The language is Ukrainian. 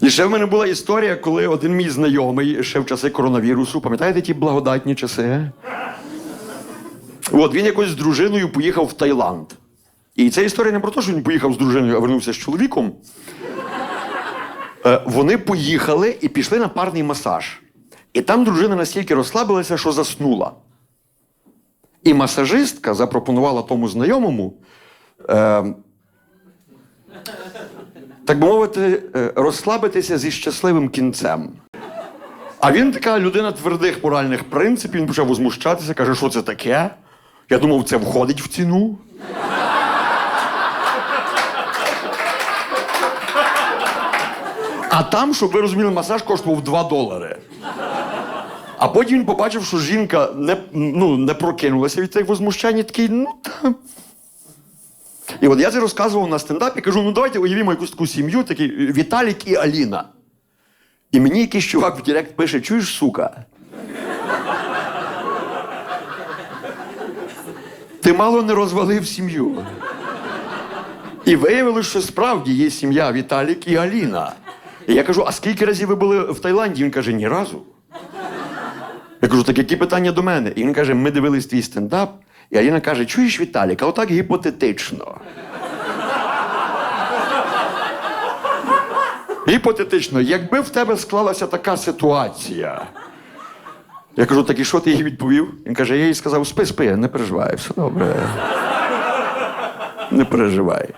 І ще в мене була історія, коли один мій знайомий ще в часи коронавірусу, пам'ятаєте ті благодатні часи? От він якось з дружиною поїхав в Таїланд. І ця історія не про те, що він поїхав з дружиною, а вернувся з чоловіком. Е, Вони поїхали і пішли на парний масаж. І там дружина настільки розслабилася, що заснула. І масажистка запропонувала тому знайомому, е, так би мовити, е, розслабитися зі щасливим кінцем. А він така людина твердих моральних принципів, він почав возмущатися, каже, що це таке? Я думав, це входить в ціну. А там, щоб ви розуміли, масаж коштував 2 долари. А потім він побачив, що жінка не, ну, не прокинулася від цих возмущань, і такий, ну там. І от я це розказував на стендапі, кажу: ну давайте уявімо якусь таку сім'ю, такий Віталік і Аліна. І мені якийсь чувак в Директ пише: чуєш, сука? Ти мало не розвалив сім'ю. І виявилось, що справді є сім'я Віталік і Аліна. І я кажу: а скільки разів ви були в Таїланді? Він каже, ні разу. Я кажу, так які питання до мене? І він каже: ми дивились твій стендап, і Аліна каже: чуєш, Віталік, а отак гіпотетично. Гіпотетично, якби в тебе склалася така ситуація. Я кажу, так і що ти їй відповів? Він каже, я їй сказав, спи, спи, не переживай, все добре. Не переживай.